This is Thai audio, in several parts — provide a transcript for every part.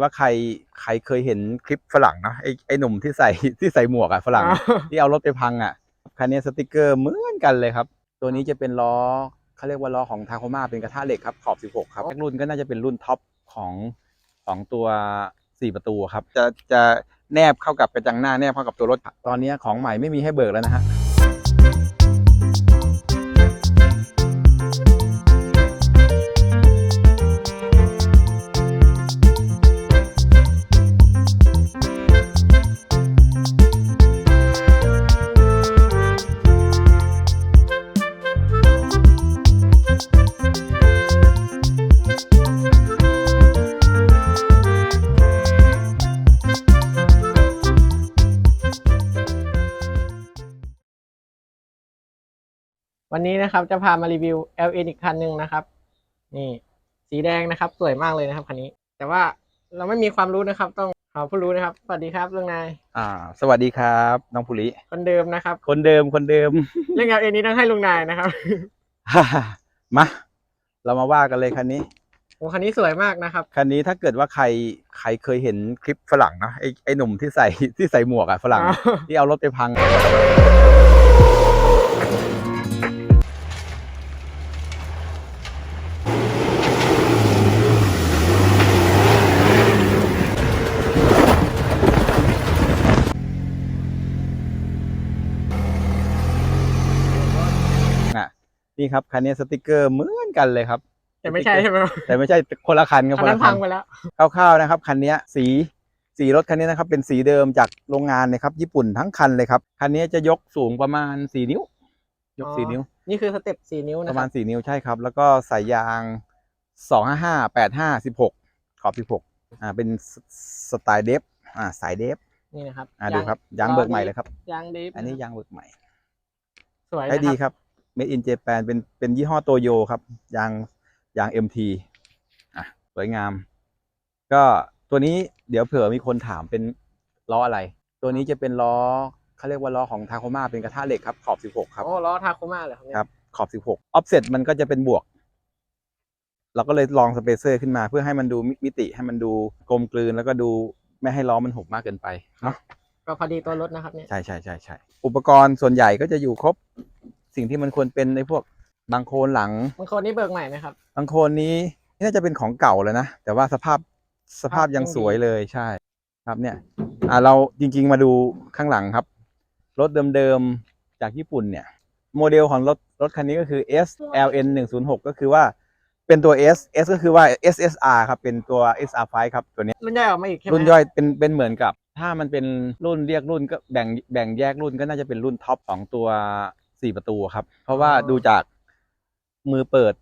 ว่าใครใครเคยเห็นคลิปฝรั่งเนอะไอ้ไอ้หนุ่มที่ใส่ที่ใส่หมวกอะฝรั่งอ๋อที่เอารถไปพังอะคันนี้สติกเกอร์เหมือนกันเลยครับ ตัวนี้จะเป็นล้อเขาเรียกว่าล้อของทาโคมาเป็นกระทะเหล็กครับขอบ 16 ครับรุ่นก็น่าจะเป็นรุ่นท็อปของของตัว 4 ประตูครับ จะจะแนบเข้ากับกระจังหน้าแนบเข้ากับตัวรถ ตอนนี้ของใหม่ไม่มีให้เบิกแล้วนะฮะ วันนี้นะครับจะพามารีวิว LN อีกคันหนึ่งนะครับ นี่สีแดงนะครับ สวยมากเลยนะครับคันนี้ แต่ว่าเราไม่มีความรู้นะครับ ต้องหาผู้รู้นะครับ สวัสดีครับลุงนายอ่า สวัสดีครับ น้องภูริคนเดิมนะครับ คนเดิมคนเดิม เรื่อง LN นี้ต้องให้ลุงนายนะครับ มาเรามาว่ากันเลยคันนี้โอ้คันนี้สวยมากนะครับ คันนี้ถ้าเกิดว่าใครใครเคยเห็นคลิปฝรั่งเนอะไอ้ไอ้หนุ่มที่ใส่ที่ใส่หมวกอะฝรั่งอ๋อที่เอารถไปพัง นี่ครับคันนี้สติกเกอร์เหมือนกันเลยครับ แต่ไม่ใช่ใช่ไหมครับแต่ไม่ใช่คนละคันครับคันคนนั้ละนคัพันงไปแล้วคร่าวๆนะครับคันเนี้ยสีสีรถคันนี้นะครับเป็นสีเดิมจากโรงงานนะครับ ญี่ปุ่นทั้งคันเลยครับคันนี้จะยกสูงประมาณสี่นิ้ว ยกอ๋อสี่นิ้ว นี่คือสเต็ปสี่นิ้วปนะระคมารัณบสี่นิ้วใช่ครับ แล้วก็ใส่ยางสองห้าห้าแปดห้าสิบหกขอบสิบหกอ่าเป็นสสไตล์เดฟอ่าสายเดฟนี่นะครับอ่าดูครับยางเบิกใหม่เลยครับยางดิฟอันนี้ยางเบิกใหม่สวยใช้นะดีครับครับ made in Japan เป็นเป็นยี่ห้อโตโยครับยางยาง MT อะสวยงาม ก็ตัวนี้เดี๋ยวเผื่อมีคนถามเป็นล้ออะไร ตัวนี้จะเป็นล้อเขาเรียกว่าล้อของทาโคมาเป็นกระทะเหล็กครับขอบ 16 ครับโอ้ล้อทาโคมาเหรอครับเนี่ยครับขอบ 16 offset มันก็จะเป็นบวก เราก็เลยลองสเปเซอร์ขึ้นมาเพื่อให้มันดูมิมิติให้มันดูกลมกลืนแล้วก็ดูไม่ให้ล้อมันหกมากเกินไปเนาะก็พอดีตัวรถนะครับเนี่ยใช่ใช่ใช่ใช่อุปกรณ์ส่วนใหญ่ก็จะอยู่ครบ สิ่งที่มันควรเป็นในพวกบางโคนหลัง บางคนนี่เบิกใหม่ไหมครับ บางโคนนี้น่าจะเป็นของเก่าแล้วนะ แต่ว่าสภาพสภาพยังสวยเลยใช่ ครับเนี่ย อ่าเราจริง ๆ มาดูข้างหลังครับ รถเดิมๆจากญี่ปุ่นเนี่ย โมเดลของรถรถคันนี้ก็คือ SLN 106ก็คือว่าเป็นตัว S S ก็คือว่า SSR ครับ เป็นตัว SR5 ครับตัวเนี้ยรุ่นย่อยออกมาอีกใช่ไหมรุ่นย่อยเป็นเป็นเหมือนกับ ถ้ามันเป็นรุ่นเรียกรุ่นก็แบ่งแบ่งแยกรุ่นก็น่าจะเป็นรุ่นท็อปของตัว สี่ประตูครับ เพราะว่าดูจากมือเปิด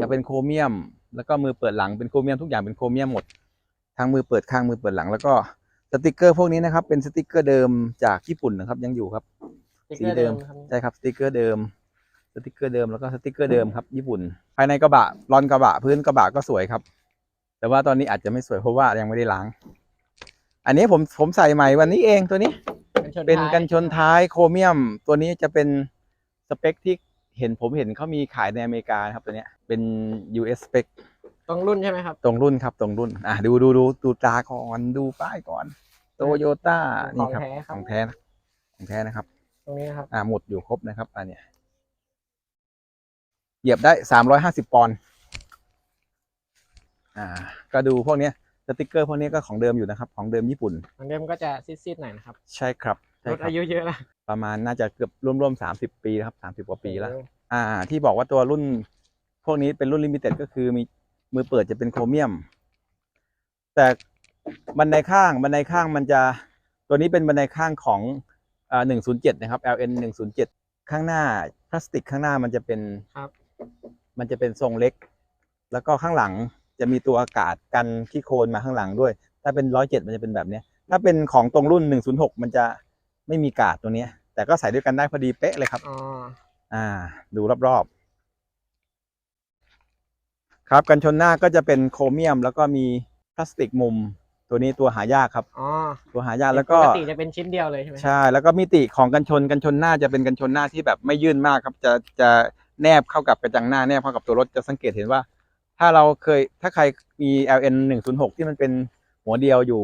จะเป็นโครเมียม แล้วก็มือเปิดหลังเป็นโครเมียมทุกอย่างเป็นโครเมียมหมดทั้งมือเปิดข้างมือเปิดหลัง แล้วก็สติกเกอร์พวกนี้นะครับ เป็นสติกเกอร์เดิมจากญี่ปุ่นนะครับ ยังอยู่ครับสติ๊กสีเกอร์เดิมครับใช่ครับสติกเกอร์เดิมสติกเกอร์เดิมแล้วก็สติกเกอร์เดิมครับ ญี่ปุ่น ภายในกระบะรอนกระบะพื้นกระบะก็สวยครับ แต่ว่าตอนนี้อาจจะไม่สวยเพราะว่ายังไม่ได้ล้าง อันนี้ผมผมใส่ใหม่วันนี้เองตัวนี้กันชนเป็นท้ายกันชนท้ายโครเมียม ตัวนี้จะเป็น สเปคที่เห็นผมเห็นเขามีขายในอเมริกานะครับตัวเนี้ยเป็น US spec ตรงรุ่นใช่ไหมครับ ตรงรุ่นครับตรงรุ่น อะดูดูดูดูตราก่อนดูป้ายก่อนโตโยต้าขนี่องครับแท้ครับของแท้นะของแท้นะครับ ตรงนี้นะครับ อ่าหมดอยู่ครบนะครับอันเนี้ยเหยียบได้สามร้อยห้าสิบปอนด์อ่า ก็ดูพวกเนี้ยสติกเกอร์พวกนี้ก็ของเดิมอยู่นะครับ ของเดิมญี่ปุ่น ของเดิมก็จะซีดๆหน่อยนะครับ ใช่ครับ ใช่รถครับอายุเยอะแล้วประมาณน่าจะเกือบร่วมๆสามสิบปีนะครับสามสิบกว่าปีแล้วโอ้โหอ่า ที่บอกว่าตัวรุ่น พวกนี้เป็นรุ่นลิมิเต็ดก็คือมีมือเปิดจะเป็นโครเมียม แต่บันไดข้างบันไดข้างมันจะตัวนี้เป็นบันไดข้างของอ่าหนึ่งศูนย์เจ็ดนะครับ LN หนึ่งศูนย์เจ็ดข้างหน้าพลาสติกข้างหน้ามันจะเป็น ครับ มันจะเป็นทรงเล็ก แล้วก็ข้างหลังจะมีตัวอากาศกันขี้โคลนมาข้างหลังด้วย ถ้าเป็นร้อยเจ็ดมันจะเป็นแบบเนี้ย ถ้าเป็นของตรงรุ่นหนึ่งศูนย์หกมันจะ ไม่มีกาดตัวเนี้ย แต่ก็ใส่ด้วยกันได้พอดีเป๊ะเลยครับอ๋ออ่า ดูรอบๆ ครับกันชนหน้าก็จะเป็นโครเมียม แล้วก็มีพลาสติกมุม ตัวนี้ตัวหายากครับ อ๋อตัวหายากแล้วก็ปกติจะเป็นชิ้นเดียวเลยใช่ไหมใช่ แล้วก็มิติของกันชนกันชนหน้าจะเป็นกันชนหน้าที่แบบไม่ยื่นมากครับ จะจะแนบเข้ากับกระจังหน้าแนบเข้ากับตัวรถจะสังเกตเห็นว่า ถ้าเราเคยถ้าใครมี LN 106 ที่มันเป็นหหัวเดียวอยู่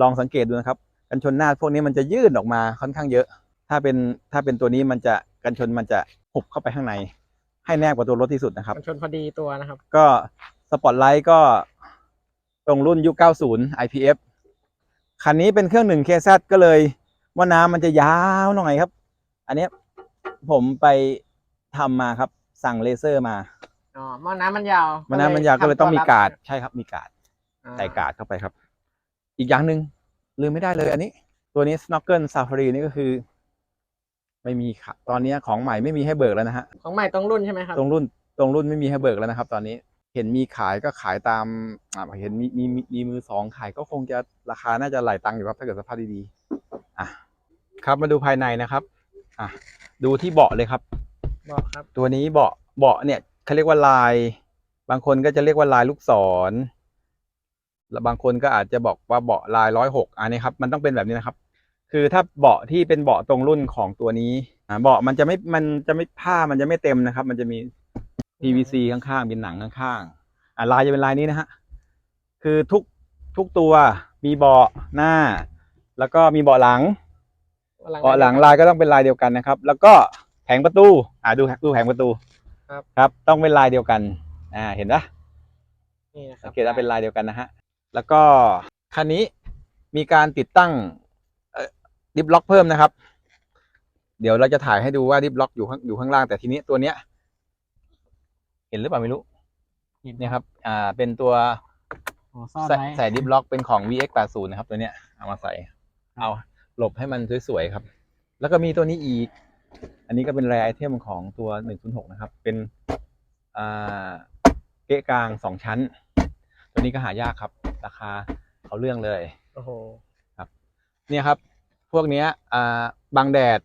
ลองสังเกตดูนะครับ กันชนหน้าพวกนี้มันจะยื่นออกมาค่อนข้างเยอะ ถ้าเป็นถ้าเป็นตัวนี้มันจะกันชนมันจะหุบเข้าไปข้างใน ให้แนบกว่าตัวรถที่สุดนะครับมันชนพอดีตัวนะครับ ก็สปอตไลท์ก็ตรงรุ่นยุค90 IPF คันนี้เป็นเครื่องหนึ่ง KZ ก็เลยว่าน้ำมันจะยาวหน่อยครับ อันเนี้ยผมไปทำมาครับสั่งเลเซอร์มาอ๋อหม้อน้ำมันยาวมันน้ำมันยาวก็เลยต้องมีกาดใช่ครับมีกาดอ่ใส่กาดเข้าไปครับ อีกอย่างหนึ่ง ลืมไม่ได้เลยอันนี้ ตัวนี้ Snorkel Safari นี่ก็คือ ไม่มีค่ะตอนนี้ของใหม่ไม่มีให้เบิกแล้วนะฮะของใหม่ตรงรุ่นใช่ไหมครับตรงรุ่นตรงรุ่นไม่มีให้เบิกแล้วนะครับ ตอนนี้เห็นมีขายก็ขายตามอ่าเห็นมีมีมีมีมือสองขายก็คงจะราคาน่าจะหลายตังค์อยู่ครับ ถ้าเกิดสภาพดีๆอะครับมาดูภายในนะครับอะดูที่เบาะเลยครับบอกครับ ตัวนี้เบาะเบาะเนี่ยเขาเรียกว่าลาย บางคนก็จะเรียกว่าลายลูกศรแล้ว บางคนก็อาจจะบอกว่าเบาะลายร้อยหกอันนี้ครับมันต้องเป็นแบบนี้นะครับ คือถ้าเบาะที่เป็นเบาะตรงรุ่นของตัวนี้อ่าเบาะมันจะไม่มันจะไม่ผ้ามันจะไม่เต็มนะครับ มันจะมี PVC ข้างๆเป็นหนังข้างๆอ่าลายจะเป็นลายนี้นะฮะคือทุกทุกตัวมีเบาะหน้า แล้วก็มีเบาะหลังเบาะหลังลายก็ต้องเป็นลายเดียวกันนะครับ แล้วก็แผงประตู อ่าดูดูแผงประตูครับครับ ต้องเป็นลายเดียวกัน อ่า เห็นปะนี่นะครัสับงเกตว่าเป็นลายเดียวกันนะฮะ แล้วก็คันนี้มีการติดตั้งเอ่อดิฟล็อกเพิ่มนะครับ เดี๋ยวเราจะถ่ายให้ดูว่าดิฟล็อกอยู่ข้างอยู่ข้างล่างแต่ทีนี้ตัวเนี้ย เห็นหรือเปล่าไม่รู้เนี่ยครับ อ่าเป็นตัวโอ้ซ่อนใส่ไว้ใส่ดิฟล็อกเป็นของ VX80 นะครับ ตัวเนี้ยเอามาใส่ เอาหลบให้มันสวยๆครับ แล้วก็มีตัวนี้อีก อันนี้ก็เป็นแรไอเทมของตัว106นะครับ เป็นอ่าเกะกลางสองชั้น ตัวนี้ก็หายากครับ ราคาเอาเรื่องเลยโอ้โหเนี่ยครับ พวกเนี้ยอ่าบังแดด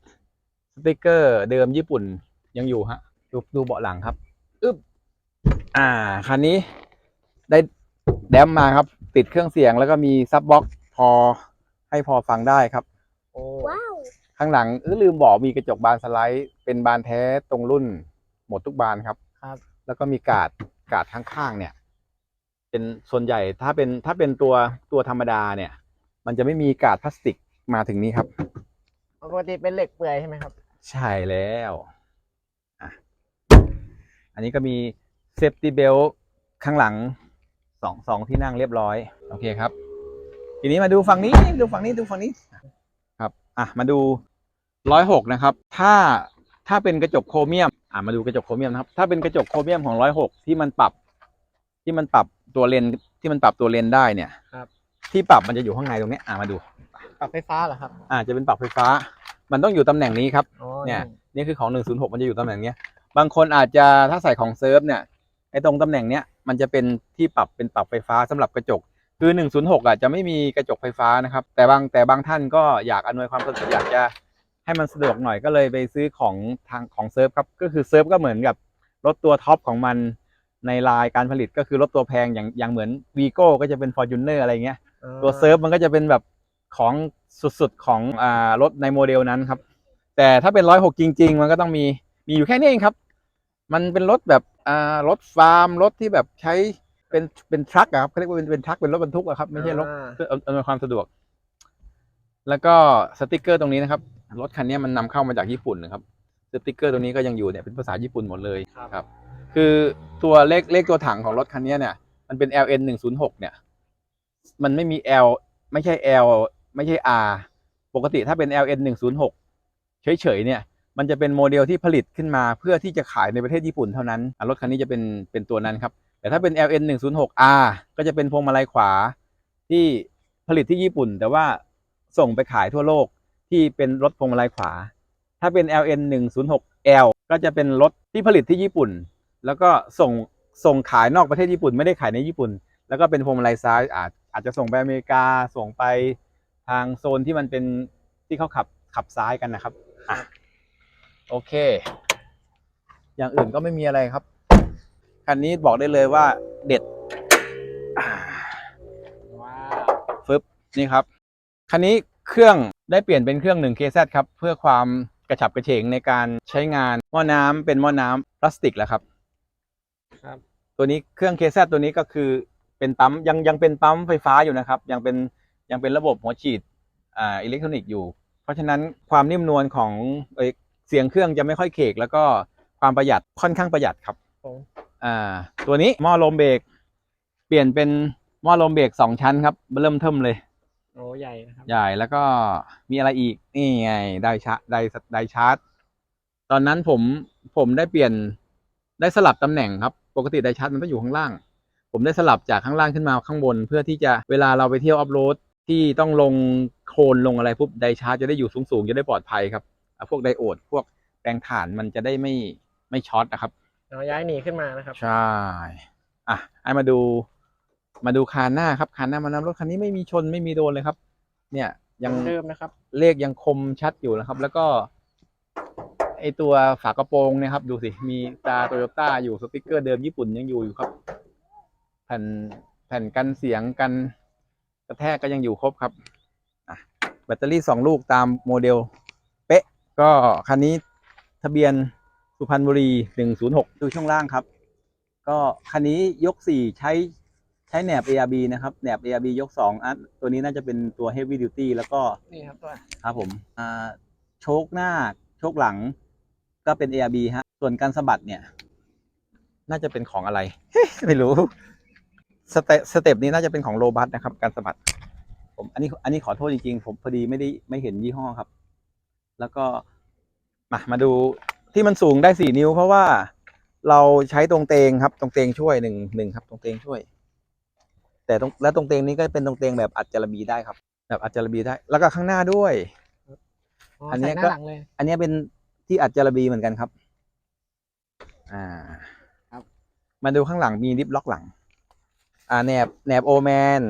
สติกเกอร์เดิมญี่ปุ่นยังอยู่ฮะดูดูเบาะหลังครับอึ๊บอ่าคันนี้ได้แดมมาครับ ติดเครื่องเสียงแล้วก็มีซับบ็อกพอให้พอฟังได้ครับโอ้ข้างหลังเออลืมบอกมีกระจกบานสไลด์ เป็นบานแท้ตรงรุ่นหมดทุกบานครับครับ แล้วก็มีกาดกาดข้างๆเนี่ย เป็นส่วนใหญ่ถ้าเป็นถ้าเป็นตัวตัวธรรมดาเนี่ย มันจะไม่มีกาดพลาสติกมาถึงนี้ครับ ปกติเป็นเหล็กเปลือยใช่ไหมครับ ใช่แล้วอะอันนี้ก็มีเซฟตี้เบลข้างหลังสองสองที่นั่งเรียบร้อย โอเคครับ ทีนี้มาดูฝั่งนี้ดูฝั่งนี้ดูฝั่งนี้ครับอะมาดูร้อยหกนะครับ ถ้าถ้าเป็นกระจกโครเมียม อะมาดูกระจกโครเมียมนะครับ ถ้าเป็นกระจกโครเมียมของร้อยหกที่มันปรับ ที่มันปรับ ตัวเลนส์ที่มันปรับตัวเลนส์ได้เนี่ยครับ ที่ปรับมันจะอยู่ข้างในตรงเนี้ยอะมาดู ปรับไฟฟ้าเหรอครับอะจะเป็นปรับไฟฟ้า มันต้องอยู่ตำแหน่งนี้ครับ อ๋อเนี่ย นี่คือของ 106 มันจะอยู่ตำแหน่งเนี้ย บางคนอาจจะถ้าใส่ของเซิร์ฟเนี่ยไอ้ตรงตำแหน่งเนี้ยมันจะเป็นที่ปรับเป็นปรับไฟฟ้าสำหรับกระจก คือ 106อะจะไม่มีกระจกไฟฟ้านะครับ แต่บางแต่บางท่านก็อยากอำนวยความสะดวกอยากจะให้มันสะดวกหน่อยก็เลยไปซื้อของทางของเซิร์ฟครับก็คือเซิร์ฟก็เหมือนกับรถตัวท็อปของมัน ในรายการผลิตก็คือรถตัวแพงอย่างอย่างเหมือนวีโก้ก็จะเป็น f o r t u n e r อะไรเงี้ยอ๋อตัวเซิร์ฟมันก็จะเป็นแบบของสุดๆของอ่ารถในโมเดลนั้นครับ แต่ถ้าเป็นร้อยหกจริง ๆ มันก็ต้องมีมีอยู่แค่นี้เองครับ มันเป็นรถแบบอ่ารถฟาร์มรถที่แบบใช้เป็นเป็นทรัคอะครับเขาเรียกว่าเป็นเป็นทรัคเป็นรถบรรทุกอะครับไม่ใช่รถอ่าเพื่ออำนวยความสะดวก แล้วก็สติกเกอร์ตรงนี้นะครับ รถคันนี้มันนำเข้ามาจากญี่ปุ่นนะครับ สติกเกอร์ตรงนี้ก็ยังอยู่เนี่ยเป็นภาษาญี่ปุ่นหมดเลยครับครับคือตัวเลขเลขตัวถังของรถคันนี้เนี่ยมันเป็น LN 1 0 6เนี่ย มันไม่มี L ไม่ใช่ L ไม่ใช่ R ปกติถ้าเป็น LN 1 0 6เฉยๆเนี่ยมันจะเป็นโมเดลที่ผลิตขึ้นมาเพื่อที่จะขายในประเทศญี่ปุ่นเท่านั้นอะรถคันนี้จะเป็นเป็นตัวนั้นครับ แต่ถ้าเป็น LN 1 0 6 R ก็จะเป็นพวงมาลัยขวาที่ผลิตที่ญี่ปุ่น แต่ว่าส่งไปขายทั่วโลกที่เป็นรถพวงมาลัยขวา ถ้าเป็น LN 1 0 6 L ก็จะเป็นรถที่ผลิตที่ญี่ปุ่น แล้วก็ส่งส่งขายนอกประเทศญี่ปุ่นไม่ได้ขายในญี่ปุ่น แล้วก็เป็นพวงมาลัยซ้ายอาจอาจจะส่งไปอเมริกาส่งไปทางโซนที่มันเป็นที่เขาขับขับซ้ายกันนะครับอะโอเค อย่างอื่นก็ไม่มีอะไรครับ คันนี้บอกได้เลยว่าเด็ดอ่าว้าวฟึบนี่ครับ คันนี้เครื่องได้เปลี่ยนเป็นเครื่อง 1KZ ครับ เพื่อความก ระฉับกระเฉงในการใช้งานหม้อน้ำเป็นหม้อน้ำพลาสติกแล้วครับครับ ตัวนี้เครื่อง KZ ตัวนี้ก็คือเเป็นปั๊มยังยังเป็นปั๊มไฟฟ้าอยู่นะครับ ยังเป็นยังเป็นระบบหัวฉีดอ่าอิเล็กทรอนิกส์อยู่ เพราะฉะนั้นความนิ่มนวลของเอ่ยเสียงเครื่องจะไม่ค่อยเคกแล้วก็ความประหยัดค่อนข้างประหยัดครับผมอ่าตัวนี้หม้อลมเบรกเปลี่ยนเป็นหม้อลมเบรกสองชั้นครับเริ่มเทิมเลย โอ้ใหญ่นะครับ ใหญ่แล้วก็มีอะไรอีก นี่ไง ได้ชาร์จได้ได้ชาร์จ ตอนนั้นผมผมได้เปลี่ยนได้สลับตำแหน่งครับ ปกติไดชาร์จมันต้องอยู่ข้างล่าง ผมได้สลับจากข้างล่างขึ้นมาข้างบน เพื่อที่จะเวลาเราไปเที่ยวออฟโรดที่ต้องลงโคลนลงอะไรปุ๊บไดชาร์จจะได้อยู่สูงๆ จะได้ปลอดภัยครับอะพวกไดโอด พวกแปลงถ่านมันจะได้ไม่ไม่ช็อตนะครับเราย้ายหนีขึ้นมานะครับ ใช่ อะไอ้มาดู มาดูคานหน้าครับคานหน้ามานำรถคันนี้ไม่มีชนไม่มีโดนเลยครับ เนี่ยยังเดิมนะครับ เลขยังคมชัดอยู่นะครับ แล้วก็ไอตัวฝากระโปรงเนี่ยครับดูสิมีตราโตโยต้าอยู่สติกเกอร์เดิมญี่ปุ่นยังอยู่อยู่ครับ แผ่นแผ่นกันเสียงกันกระแทกก็ยังอยู่ครบครับอะแบตเตอรี่สองลูกตามโมเดล เป๊ะ ก็คันนี้ทะเบียนสุพรรณบุรีหนึ่งศูนย์หกดูช่วงล่างครับ ก็คันนี้ยกสี่ใช้ใช้แหนบ ARB นะครับ แหนบ ARB ยกสองอันตัวนี้น่าจะเป็นตัว Heavy Duty แล้วก็ นี่ครับตัวครับผมอ่าโชคหน้า โชคหลัง ก็เป็น ARB ฮะ ส่วนการสะบัดเนี่ย น่าจะเป็นของอะไร ไม่รู้ สเตสเต็ปนี้น่าจะเป็นของโรบัสนะครับ การสะบัด ผมอันนี้อันนี้ขอโทษจริงๆ ผมพอดีไม่ได้ไม่เห็นยี่ห้อครับ แล้วก็มามาดูที่มันสูงได้สี่นิ้ว เพราะว่าเราใช้ตรงเตงครับ ตรงเตงช่วยหนึ่งหนึ่งครับ ตรงเตงช่วย แต่ตรงและตรงเตงนี้ก็เป็นตรงเตงแบบอัดจารบีได้ครับ แบบอัดจารบีได้ แล้วก็ข้างหน้าด้วยอ๋ออันเนี้ใส่ยหน้าก็หลังเลยอันเนี้ยเป็นที่อัดจารบีเหมือนกันครับ อ่า ครับ มาดูข้างหลังมีดิฟล็อกหลัง อ่าแหนบแหนบโอแมน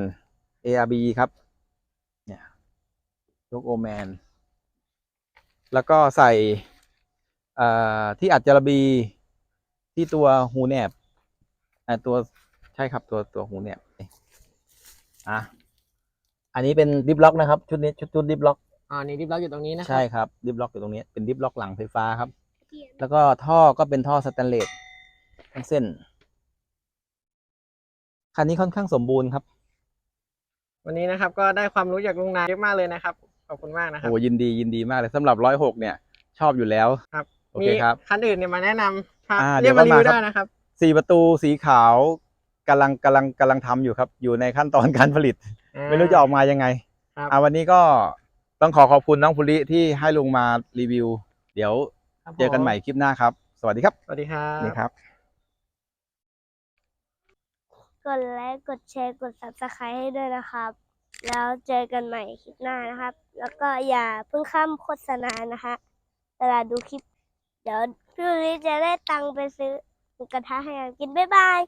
ARB ครับ เนี่ยยกโอแมน แล้วก็ใส่อ่าที่อัดจารบีที่ตัวหูแหนบอ่าตัวใช่ครับตัวตัวหูแหนบ อะอันนี้เป็นดิฟล็อกนะครับ ชุดนี้ชุดชุดดิฟล็อกอ๋อนี่ดิฟล็อกอยู่ตรงนี้นะครัใช่ครับดิฟล็อกอยู่ตรงนี้เป็นดิฟล็อกหลังไฟฟ้าครับ แล้วก็ท่อก็เป็นท่อสแตนเลสทั้งเส้น คันนี้ค่อนข้างสมบูรณ์ครับวันนี้นะครับก็ได้ความรู้จากลุงนายเยอะมากเลยนะครับ ขอบคุณมากนะครับ โอ้ยินดียินดีมากเลยสำหรับร้อยหกเนี่ย ชอบอยู่แล้วครับ โอเคครับ คันอื่นเนี่ยมาแนะนำครับอ่าเรียกมาเดี๋รียววิวก็มาครับได้นะครับ สี่ประตูสีขาว กำลังกำลังกำลังทำอยู่ครับ อยู่ในขั้นตอนการผลิต ไม่รู้จะออกมายังไงครับอ่าวันนี้ก็ต้องขอขอบคุณน้องภูริที่ให้ลุงมารีวิว เดี๋ยวครับผมเจอกันใหม่คลิปหน้าครับ สวัสดีครับสวัสดีครับนี่ครับ กดไลค์กดแชร์กด subscribe ให้ด้วยนะครับ แล้วเจอกันใหม่คลิปหน้านะครับ แล้วก็อย่าเพิ่งข้ามโฆษณานะคะเวลาดูคลิป เดี๋ยวพี่ลิจะได้ตังค์ไปซื้อหมูกระทะให้กันกิน บ๊ายบาย